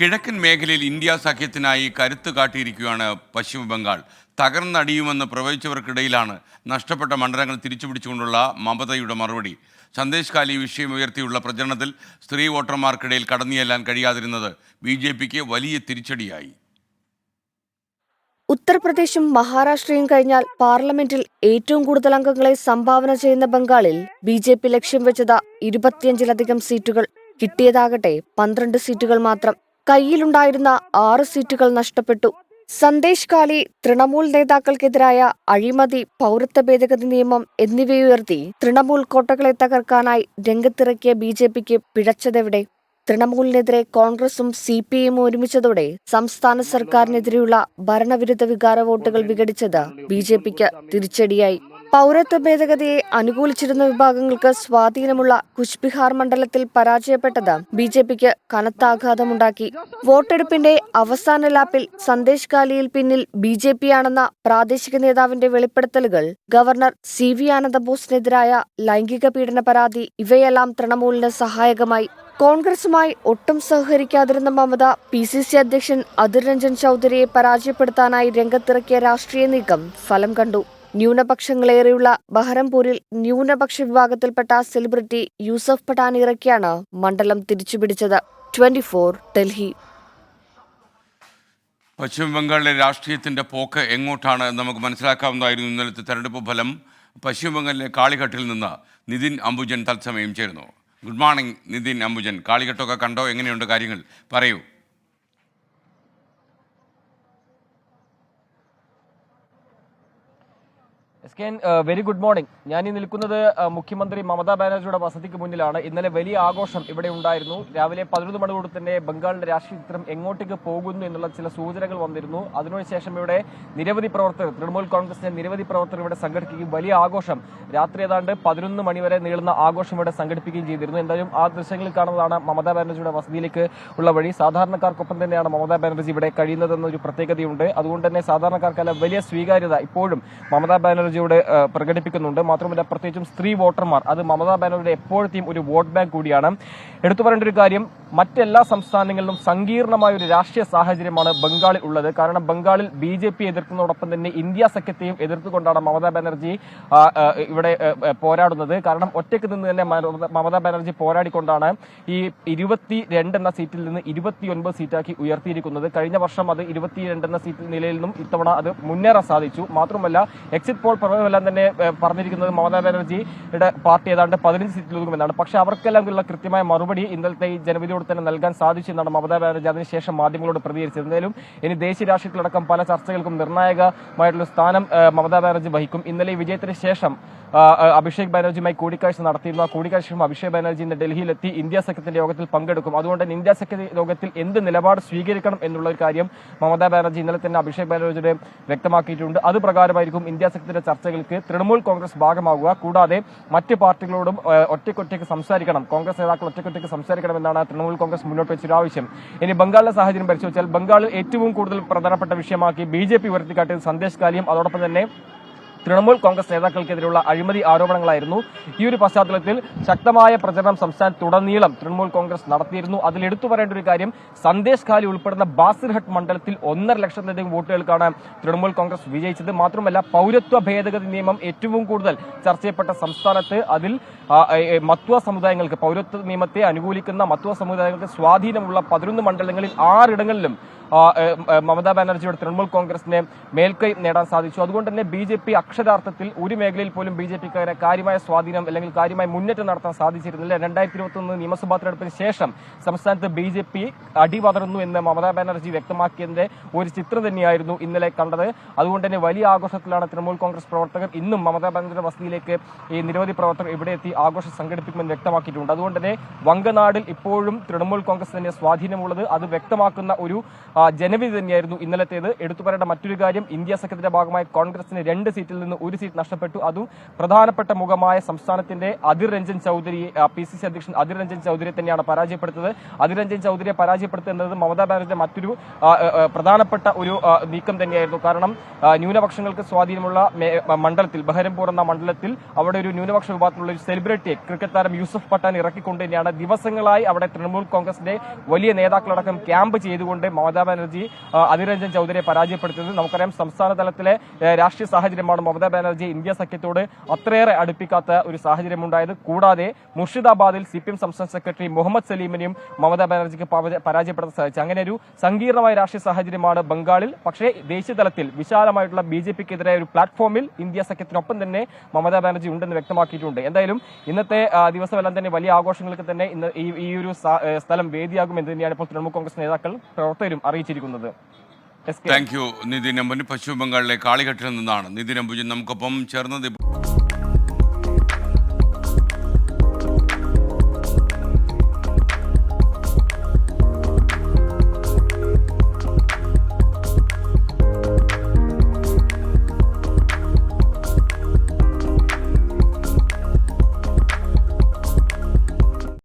കിഴക്കൻ മേഖലയിൽ ഇന്ത്യ സഖ്യത്തിനായി കരുത്ത് കാട്ടിയിരിക്കുകയാണ് പശ്ചിമ ബംഗാൾ. തകർന്നടിയുമെന്ന് പ്രവചിച്ചവർക്കിടയിലാണ് നഷ്ടപ്പെട്ട മണ്ഡലങ്ങൾ തിരിച്ചുപിടിച്ചുകൊണ്ടുള്ള മമതയുടെ മറുപടി. സന്ദേശ് കാലി വിഷയം ഉയർത്തിയുള്ള പ്രചരണത്തിൽ സ്ത്രീ വോട്ടർമാർക്കിടയിൽ കടന്നുചെല്ലാൻ കഴിയാതിരുന്നത് ബി ജെ പിക്ക് വലിയ തിരിച്ചടിയായി. ഉത്തർപ്രദേശും മഹാരാഷ്ട്രയും കഴിഞ്ഞാൽ പാർലമെന്റിൽ ഏറ്റവും കൂടുതൽ അംഗങ്ങളെ സംഭാവന ചെയ്യുന്ന ബംഗാളിൽ ബി ജെ പി ലക്ഷ്യം വെച്ചത് ഇരുപത്തിയഞ്ചിലധികം സീറ്റുകൾ. കിട്ടിയതാകട്ടെ പന്ത്രണ്ട് സീറ്റുകൾ മാത്രം. കയ്യിലുണ്ടായിരുന്ന ആറ് സീറ്റുകൾ നഷ്ടപ്പെട്ടു. സന്ദേശ് കാലി തൃണമൂൽ നേതാക്കൾക്കെതിരായ അഴിമതി പൗരത്വ ഭേദഗതി നിയമം എന്നിവയുയർത്തി തൃണമൂൽ കോട്ടകളെ തകർക്കാനായി രംഗത്തിറക്കിയ ബി ജെ പിക്ക് പിഴച്ചതെവിടെ? തൃണമൂലിനെതിരെ കോൺഗ്രസും സി പി എമ്മും ഒരുമിച്ചതോടെ സംസ്ഥാന സർക്കാരിനെതിരെയുള്ള ഭരണവിരുദ്ധ വികാര വോട്ടുകൾ വിഘടിച്ചത് ബി ജെ പിക്ക് തിരിച്ചടിയായി. പൗരത്വ ഭേദഗതിയെ അനുകൂലിച്ചിരുന്ന വിഭാഗങ്ങൾക്ക് സ്വാധീനമുള്ള കുച്ച്ബിഹാർ മണ്ഡലത്തിൽ പരാജയപ്പെട്ടത് ബി ജെ പിക്ക് കനത്ത ആഘാതമുണ്ടാക്കി വോട്ടെടുപ്പിന്റെ അവസാന ലാപ്പിൽ സന്ദേശ് കാലിയിൽ പിന്നിൽ ബി ജെ പി ആണെന്ന പ്രാദേശിക നേതാവിന്റെ വെളിപ്പെടുത്തലുകൾ ഗവർണർ സി വി ആനന്ദബോസിനെതിരായ ലൈംഗിക പീഡന പരാതി ഇവയെല്ലാം തൃണമൂലിന് സഹായകമായി. കോൺഗ്രസുമായി ഒട്ടും സഹകരിക്കാതിരുന്ന മമത പി സി സി അധ്യക്ഷൻ അധിർ രഞ്ജൻ ചൌധരിയെ പരാജയപ്പെടുത്താനായി രംഗത്തിറക്കിയ രാഷ്ട്രീയ നീക്കം ഫലം കണ്ടു. ന്യൂനപക്ഷങ്ങളേറെയുള്ള ബഹ്റംപൂരിൽ ന്യൂനപക്ഷ വിഭാഗത്തിൽപ്പെട്ട സെലിബ്രിറ്റി യൂസഫ് പഠാൻ ഇറക്കിയാണ് മണ്ഡലം തിരിച്ചുപിടിച്ചത്. Twenty four Delhi. പശ്ചിമബംഗാളിലെ രാഷ്ട്രീയത്തിന്റെ പോക്ക് എങ്ങോട്ടാണ് എന്ന് നമുക്ക് മനസ്സിലാക്കാവുന്നതായിരുന്നു ഇന്നലത്തെ തെരഞ്ഞെടുപ്പ് ഫലം. പശ്ചിമബംഗാളിലെ കാളിഘട്ടിൽ നിന്ന് നിതിൻ അംബുജൻ തത്സമയം ചേരുന്നു. Good morning Nitin Ambujan. കാളിഘട്ടമൊക്കെ കണ്ടോ? എങ്ങനെയുണ്ട് കാര്യങ്ങൾ? പറയൂ. S K very good morning ഞാൻ ഈ നിൽക്കുന്നത് മുഖ്യമന്ത്രി മമതാ ബാനർജിയുടെ വസതിക്ക് മുന്നിലാണ്. ഇന്നലെ വലിയ ആഘോഷം ഇവിടെ ഉണ്ടായിരുന്നു. രാവിലെ പതിനൊന്ന് മണിയോട് തന്നെ ബംഗാളിന്റെ രാഷ്ട്രീയ ചിത്രം എങ്ങോട്ടേക്ക് പോകുന്നു എന്നുള്ള ചില സൂചനകൾ വന്നിരുന്നു. അതിനുശേഷം ഇവിടെ നിരവധി പ്രവർത്തകർ തൃണമൂൽ കോൺഗ്രസിന്റെ നിരവധി പ്രവർത്തകർ ഇവിടെ സംഘടിപ്പിക്കുകയും വലിയ ആഘോഷം രാത്രി ഏതാണ്ട് പതിനൊന്ന് മണിവരെ നീളുന്ന ആഘോഷം ഇവിടെ സംഘടിപ്പിക്കുകയും ചെയ്തിരുന്നു. എന്തായാലും ആ ദൃശ്യങ്ങളിൽ കാണുന്നതാണ് മമതാ ബാനർജിയുടെ വസതിയിലേക്ക് ഉള്ള വഴി. സാധാരണക്കാർക്കൊപ്പം തന്നെയാണ് മമതാ ബാനർജി ഇവിടെ കഴിയുന്നതെന്നൊരു പ്രത്യേകതയുണ്ട്. അതുകൊണ്ട് തന്നെ സാധാരണക്കാർക്കെല്ലാം വലിയ സ്വീകാര്യത ഇപ്പോഴും മമതാ ബാനർജിയോട് ആ, പ്രകടിപ്പിക്കുന്നുണ്ട്. മാത്രമല്ല പ്രത്യേകിച്ചും സ്ത്രീ വോട്ടർമാർ അത് മമതാ ബാനർജിയുടെ എപ്പോഴത്തെയും ഒരു വോട്ട് ബാങ്ക് കൂടിയാണ്. എടുത്തു പറയേണ്ട ഒരു കാര്യം മറ്റെല്ലാ സംസ്ഥാനങ്ങളിലും സങ്കീർണമായ ഒരു രാഷ്ട്രീയ സാഹചര്യമാണ് ബംഗാളിൽ ഉള്ളത്. കാരണം ബംഗാളിൽ ബി ജെ പി എതിർക്കുന്നതോടൊപ്പം തന്നെ ഇന്ത്യ സഖ്യത്തെയും എതിർത്തുകൊണ്ടാണ് മമതാ ബാനർജി ഇവിടെ പോരാടുന്നത്. കാരണം ഒറ്റയ്ക്ക് നിന്ന് തന്നെ മമത- ബാനർജി പോരാടിക്കൊണ്ടാണ് ഈ ഇരുപത്തി എന്ന സീറ്റിൽ നിന്ന് ഇരുപത്തിയൊൻപത് സീറ്റാക്കി ഉയർത്തിയിരിക്കുന്നത്. കഴിഞ്ഞ വർഷം അത് ഇരുപത്തിരണ്ട് എന്ന സീറ്റിൽ നിലയിൽ നിന്നും ഇത്തവണ അത് മുന്നേറാൻ സാധിച്ചു. മാത്രമല്ല എക്സിറ്റ് പോൾ പ്രവചനമെല്ലാം തന്നെ പറഞ്ഞിരിക്കുന്നത് മമതാ ബാനർജിയുടെ പാർട്ടി ഏതാണ്ട് പതിനഞ്ച് സീറ്റിൽ ഒതുങ്ങുമെന്നാണ് പക്ഷേ അവർക്കെല്ലാം ഉള്ള കൃത്യമായ മറുപടി ഇന്നലത്തെ ഈ ജനവിധിയോട് തന്നെ നൽകാൻ സാധിച്ചു എന്നാണ് മമതാ ബാനർജി അതിനുശേഷം മാധ്യമങ്ങളോട് പ്രതികരിച്ചത്. എന്തായാലും ഇനി ദേശീയ രാഷ്ട്രീയത്തിലടക്കം പല ചർച്ചകൾക്കും നിർണായകമായിട്ടുള്ള സ്ഥാനം മമതാ ബാനർജി വഹിക്കും. ഇന്നലെ വിജയത്തിന് ശേഷം അഭിഷേക് ബാനർജിയുമായി കൂടിക്കാഴ്ച നടത്തിയിരുന്നു. ആ കൂടിക്കാഴ്ച അഭിഷേക് ബാനർജി ഇന്ന് ഡൽഹിയിലെത്തി. ഇന്ത്യ സഖ്യത്തിന്റെ യോഗത്തിൽ പങ്കെടുക്കും. അതുകൊണ്ട് തന്നെ ഇന്ത്യ സഖ്യ യോഗത്തിൽ എന്ത് നിലപാട് സ്വീകരിക്കണം എന്നുള്ള ഒരു കാര്യം മമതാ ബാനർജി ഇന്നലെ തന്നെ അഭിഷേക് ബാനർജിയുടെ വ്യക്തമാക്കിയിട്ടുണ്ട്. അത് പ്രകാരമായിരിക്കും ഇന്ത്യ സഖ്യത്തിന്റെ ചർച്ചകൾക്ക് തൃണമൂൽ കോൺഗ്രസ് ഭാഗമാകുക കൂടാതെ മറ്റ് പാർട്ടികളോടും ഒറ്റയ്ക്കൊറ്റയ്ക്ക് സംസാരിക്കണം. കോൺഗ്രസ് നേതാക്കൾ ഒറ്റയ്ക്കൊറ്റയ്ക്ക് സംസാരിക്കണമെന്നാണ് തൃണമൂൽ കോൺഗ്രസ് മുന്നോട്ട് വെച്ചൊരു ആവശ്യം. ഇനി ബംഗാളിലെ സാഹചര്യം പരിശോധിച്ചാൽ ബംഗാളിൽ ഏറ്റവും കൂടുതൽ പ്രധാനപ്പെട്ട വിഷയമാക്കി ബി ജെ പി ഉയർത്തിക്കാട്ടിയത് സന്ദേശ് കാലിയും അതോടൊപ്പം തന്നെ തൃണമൂൽ കോൺഗ്രസ് നേതാക്കൾക്കെതിരെയുള്ള അഴിമതി ആരോപണങ്ങളായിരുന്നു ഈ ഒരു പശ്ചാത്തലത്തിൽ ശക്തമായ പ്രചരണം സംസ്ഥാനത്തുടനീളം തൃണമൂൽ കോൺഗ്രസ് നടത്തിയിരുന്നു. അതിൽ എടുത്തു പറയേണ്ട ഒരു കാര്യം സന്ദേശ് ഖാലി ഉൾപ്പെടുന്ന ബാസിർഹട്ട് മണ്ഡലത്തിൽ ഒന്നര ലക്ഷത്തിലധികം വോട്ടുകൾക്കാണ് തൃണമൂൽ കോൺഗ്രസ് വിജയിച്ചത്. മാത്രമല്ല പൗരത്വ ഭേദഗതി നിയമം ഏറ്റവും കൂടുതൽ ചർച്ച ചെയ്യപ്പെട്ട സംസ്ഥാനത്ത് അതിൽ മത്വ സമുദായങ്ങൾക്ക് പൗരത്വ നിയമത്തെ അനുകൂലിക്കുന്ന മത്വ സമുദായങ്ങൾക്ക് സ്വാധീനമുള്ള പതിനൊന്ന് മണ്ഡലങ്ങളിൽ ആറിടങ്ങളിലും മമതാ ബാനർജിയുടെ തൃണമൂൽ കോൺഗ്രസിനെ മേൽക്കൈ നേടാൻ സാധിച്ചു. അതുകൊണ്ട് തന്നെ ബി ജെ പി അക്ഷരാർത്ഥത്തിൽ ഒരു മേഖലയിൽ പോലും ബി ജെ കാര്യമായ സ്വാധീനം അല്ലെങ്കിൽ കാര്യമായ മുന്നേറ്റം നടത്താൻ സാധിച്ചിരുന്നില്ല. രണ്ടായിരത്തി ഇരുപത്തൊന്ന് നിയമസഭാ തെരഞ്ഞെടുപ്പിന് ശേഷം സംസ്ഥാനത്ത് ബി ജെ പി അടിപതറുന്നു എന്ന് മമതാ ബാനർജി വ്യക്തമാക്കിയതിന്റെ ഒരു ചിത്രം തന്നെയായിരുന്നു ഇന്നലെ കണ്ടത്. അതുകൊണ്ട് തന്നെ വലിയ ആഘോഷത്തിലാണ് തൃണമൂൽ കോൺഗ്രസ് പ്രവർത്തകർ ഇന്നും മമതാ ബാനർജിയുടെ വസതിയിലേക്ക് ഈ നിരവധി പ്രവർത്തകർ ഇവിടെ എത്തി ആഘോഷം സംഘടിപ്പിക്കുമെന്ന് വ്യക്തമാക്കിയിട്ടുണ്ട്. അതുകൊണ്ട് തന്നെ വങ്കനാടിൽ ഇപ്പോഴും തൃണമൂൽ കോൺഗ്രസ് തന്നെ സ്വാധീനമുള്ളത്. അത് വ്യക്തമാക്കുന്ന ഒരു ജനവിധി തന്നെയായിരുന്നു ഇന്നലത്തേത്. എടുത്തു പറയേണ്ട മറ്റൊരു കാര്യം ഇന്ത്യ സഖ്യത്തിന്റെ ഭാഗമായി കോൺഗ്രസിന് രണ്ട് സീറ്റിൽ നിന്ന് ഒരു സീറ്റ് നഷ്ടപ്പെട്ടു. അതും പ്രധാനപ്പെട്ട മുഖമായ സംസ്ഥാനത്തിന്റെ Adhir Ranjan Chowdhury P C C അധ്യക്ഷൻ അധിർ രഞ്ജൻ ചൌധരിയെ തന്നെയാണ് പരാജയപ്പെടുത്തത്. അധിർ രഞ്ജൻ ചൌധരിയെ പരാജയപ്പെടുത്തുക എന്നത് മമതാ ബാനർജിയുടെ മറ്റൊരു പ്രധാനപ്പെട്ട ഒരു നീക്കം തന്നെയായിരുന്നു. കാരണം ന്യൂനപക്ഷങ്ങൾക്ക് സ്വാധീനമുള്ള മണ്ഡലത്തിൽ ബഹരംപൂർ എന്ന മണ്ഡലത്തിൽ അവിടെ ഒരു ന്യൂനപക്ഷ വിഭാഗത്തിലുള്ള ഒരു സെലിബ്രിറ്റിയെ ക്രിക്കറ്റ് താരം യൂസഫ് പട്ടാൻ ഇറക്കിക്കൊണ്ട് തന്നെയാണ് ദിവസങ്ങളായി അവിടെ തൃണമൂൽ കോൺഗ്രസിന്റെ വലിയ നേതാക്കളടക്കം ക്യാമ്പ് ചെയ്തുകൊണ്ട് മമതാ ബാനർജി രഞ്ജൻ ചൌധരിയെ പരാജയപ്പെടുത്തിയത്. നമുക്കറിയാം സംസ്ഥാന തലത്തിലെ രാഷ്ട്രീയ സാഹചര്യമാണ് മമതാ ബാനർജി ഇന്ത്യ സഖ്യത്തോട് അത്രയേറെ അടുപ്പിക്കാത്ത ഒരു സാഹചര്യമുണ്ടായത്. കൂടാതെ മുർഷിദാബാദിൽ സി പി എം സംസ്ഥാന സെക്രട്ടറി മുഹമ്മദ് സലീമിനെയും മമതാ ബാനർജിക്ക് പരാജയപ്പെടുത്താൻ സാധിച്ചു. അങ്ങനെ ഒരു സങ്കീർണമായ രാഷ്ട്രീയ സാഹചര്യമാണ് ബംഗാളിൽ. പക്ഷേ ദേശീയ തലത്തിൽ വിശാലമായിട്ടുള്ള ബി ജെ പിക്കെതിരെ ഒരു പ്ലാറ്റ്ഫോമിൽ ഇന്ത്യ സഖ്യത്തിനൊപ്പം തന്നെ മമതാ ബാനർജി ഉണ്ടെന്ന് വ്യക്തമാക്കിയിട്ടുണ്ട്. എന്തായാലും ഇന്നത്തെ ദിവസമെല്ലാം തന്നെ വലിയ ആഘോഷങ്ങൾക്ക് തന്നെ ഇന്ന് ഈ ഒരു സ്ഥലം വേദിയാകുമെന്ന് തന്നെയാണ് ഇപ്പോൾ തൃണമൂൽ കോൺഗ്രസ് നേതാക്കൾ പ്രവർത്തകരും അറിയിച്ചിരിക്കുന്നത്. താങ്ക് യു നിതിൻ അംബുജി പശ്ചിമ ബംഗാളിലെ കാളിഘട്ടിൽ നിന്നാണ്. നിതിൻ അമ്പുജൻ നമുക്കൊപ്പം ചേർന്നത്